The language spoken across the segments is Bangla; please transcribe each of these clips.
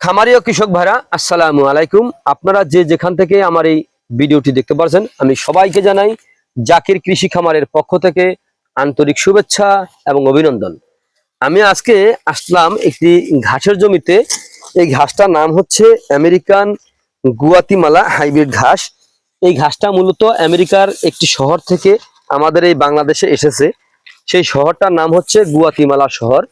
খামারি ও কৃষক ভাইরা, আসসালামু আলাইকুম। আপনারা যে যেখান থেকে আমার এই ভিডিওটি দেখতে পাচ্ছেন আমি সবাইকে জানাই জাকির কৃষি খামারের পক্ষ থেকে আন্তরিক শুভেচ্ছা এবং অভিনন্দন। আমি আজকে আসলাম একটি ঘাসের জমিতে। এই ঘাসটার নাম হচ্ছে আমেরিকান গুয়াতিমালা হাইব্রিড ঘাস। এই ঘাসটা মূলত আমেরিকার একটি শহর থেকে আমাদের এই বাংলাদেশে এসেছে। সেই শহরটার নাম হচ্ছে গুয়াতিমালা শহর।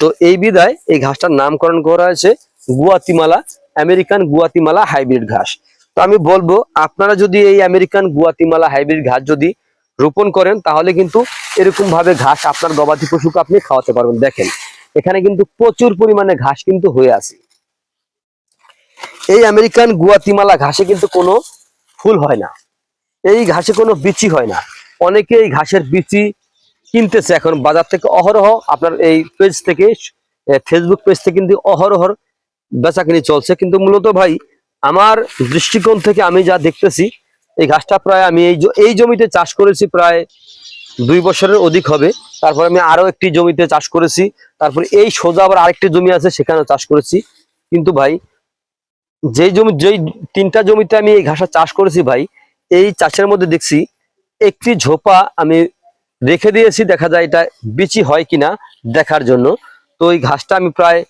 তো এই বিদায় এই ঘাসটার নামকরণ করা হয়েছে গুয়াতিমালা, আমেরিকান গুয়াতিমালা হাইব্রিড ঘাস। তো আমি বলব, আপনারা যদি এই আমেরিকান গুয়াতিমালা হাইব্রিড ঘাস যদি রোপণ করেন, তাহলে কিন্তু এরকম ভাবে ঘাস আপনার গবাদি পশুকে আপনি খাওয়াতে পারবেন। দেখেন, এখানে কিন্তু প্রচুর পরিমাণে ঘাস কিন্তু হয়ে আছে। এই আমেরিকান গুয়াতিমালা ঘাসে কিন্তু কোনো ফুল হয় না। এই ঘাসে কোনো বিচি হয় না। অনেকে এই ঘাসের বিচি কিনতেছে এখন বাজার থেকে। অহরহ আপনার এই পেজ থেকে ফেসবুক পেজ থেকে কিন্তু অহরহর বেচা কিনি চলছে। কিন্তু মূলত ভাই, আমার দৃষ্টিকোণ থেকে আমি যা দেখতেছি, এই ঘাসটা প্রায় আমি এই এই জমিতে চাষ করেছি প্রায় দুই বছরের অধিক হবে। তারপর আমি আরও একটি জমিতে চাষ করেছি। তারপর এই সোজা আবার আরেকটি জমি আছে, সেখানেও চাষ করেছি। কিন্তু ভাই, যেই জমি, যেই তিনটা জমিতে আমি এই ঘাসটা চাষ করেছি ভাই, এই চাষের মধ্যে দেখছি, একটি ঝোপা আমি রেখে দিয়েছি। দেখা যায় এটা বিচি হয় কিনা দেখার জন্য। তো এই ঘাসটা আমি প্রায়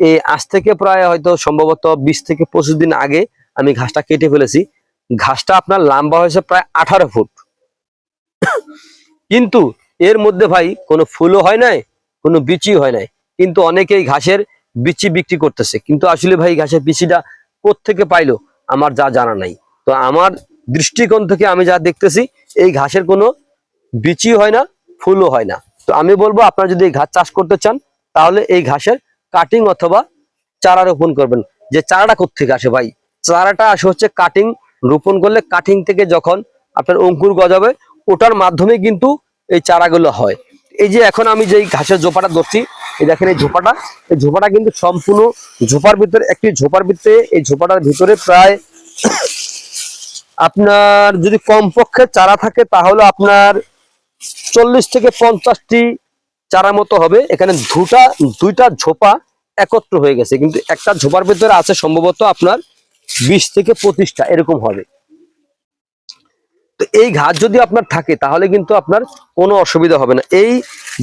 এই আজ থেকে প্রায় হয়তো সম্ভবত বিশ থেকে পঁচিশ দিন আগে আমি ঘাসটা কেটে ফেলেছি। ঘাসটা আপনার লম্বা হয়েছে প্রায় আঠারো ফুট। কিন্তু এর মধ্যে ভাই কোনো ফুলও হয় নাই, কোনো বিচি হয় নাই। কিন্তু অনেকেই ঘাসের বিচি বিক্রি করতেছে। কিন্তু আসলে ভাই ঘাসের বিচিটা থেকে পাইলো, আমার যা জানা নাই। তো আমার দৃষ্টিকোণ থেকে আমি যা দেখতেছি, এই ঘাসের কোনো বিচি হয় না, ফুলও হয় না। তো আমি বলব, আপনারা যদি এই ঘাস চাষ করতে চান, তাহলে এই ঘাসের কাটিং অথবা চারা রোপণ করবেন। যে চারাটা কোথেকে আসে ভাই? চারাটা আসে হচ্ছে কাটিং রোপণ করলে কাটিং থেকে যখন আপনার অঙ্কুর গজাবে, ওটার মাধ্যমে কিন্তু এই চারাগুলো হয়। এই যে এখন আমি যে ঘাসের ঝোপাটা ধরছি, এই দেখেন এই ঝোপাটা এই ঝোপাটা কিন্তু সম্পূর্ণ ঝোপার ভিতরে, একটি ঝোপার ভিতরে, এই ঝোপাটার ভিতরে প্রায় আপনার যদি কমপক্ষে চারা থাকে, তাহলে আপনার চল্লিশ থেকে পঞ্চাশটি চারা মতো হবে। এখানে দুটা, দুইটা ঝোপা একত্র হয়ে গেছে। কিন্তু একটা ঝোপার ভিতরে আছে সম্ভবত আপনার বিশ থেকে পঁচিশটা, এরকম হবে। তো এই ঘাস যদি আপনার থাকে, তাহলে কিন্তু আপনার কোনো অসুবিধা হবে না। এই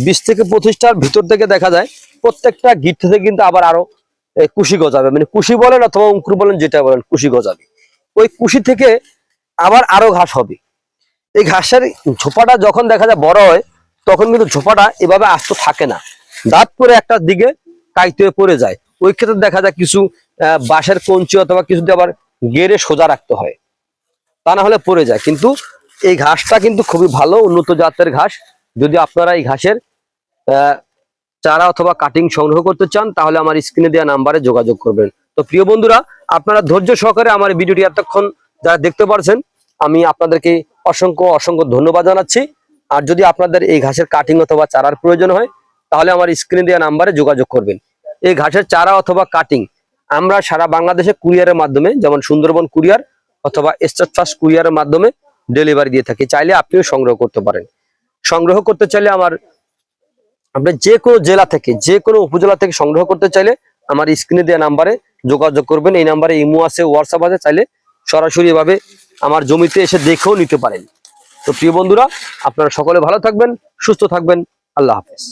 বিশ থেকে পঁচিশটার ভিতর থেকে দেখা যায়, প্রত্যেকটা গিট থেকে কিন্তু আবার আরও কুশি গজাবে। মানে কুশি বলেন অথবা অঙ্কুর বলেন, যেটা বলেন, কুশি গজাবে। ওই কুশি থেকে আবার আরও ঘাস হবে। এই ঘাসের ঝোপাটা যখন দেখা যায় বড় হয় তখন কিন্তু ঝোপাটা এভাবে আস্ত থাকে না। দাঁত করে একটা দিকে কাইতে পড়ে যায়। ওই ক্ষেত্রে দেখা যায় কিছু বাঁশের কঞ্চি অথবা কিছু আবার গেড়ে সোজা রাখতে হয়। তা না হলে পড়ে যায়। কিন্তু এই ঘাসটা কিন্তু খুবই ভালো, উন্নত জাতের ঘাস। যদি আপনারা এই ঘাসের চারা অথবা কাটিং সংগ্রহ করতে চান, তাহলে আমার স্ক্রিনে দেওয়া নাম্বারে যোগাযোগ করবেন। তো প্রিয় বন্ধুরা, আপনারা ধৈর্য সহকারে আমার ভিডিওটি এতক্ষণ যারা দেখতে পারছেন, আমি আপনাদেরকে অসংখ্য অসংখ্য ধন্যবাদ জানাচ্ছি। আর যদি আপনাদের এই ঘাসের কাটিং অথবা চারার প্রয়োজন হয়, তাহলে আমার স্ক্রিন দেওয়া নাম্বারে যোগাযোগ করবেন। এই ঘাসের চারা অথবা কাটিং আমরা সারা বাংলাদেশে কুরিয়ারের মাধ্যমে, যেমন সুন্দরবন কুরিয়ার অথবা স্টার ফাস্ট কুরিয়ারের মাধ্যমে ডেলিভারি দিয়ে থাকি। চাইলে আপনিও সংগ্রহ করতে পারেন। সংগ্রহ করতে চাইলে আমার, আপনি যে কোনো জেলা থেকে, যে কোনো উপজেলা থেকে সংগ্রহ করতে চাইলে আমার স্ক্রিনে দেওয়া নাম্বারে যোগাযোগ করবেন। এই নাম্বারে ইমো আছে হোয়াটসঅ্যাপ আছে, চাইলে সরাসরি এভাবে আমার জমিতে এসে দেখেও নিতে পারেন। তো প্রিয় বন্ধুরা আপনারা সকলে ভালো থাকবেন সুস্থ থাকবেন আল্লাহ হাফেজ।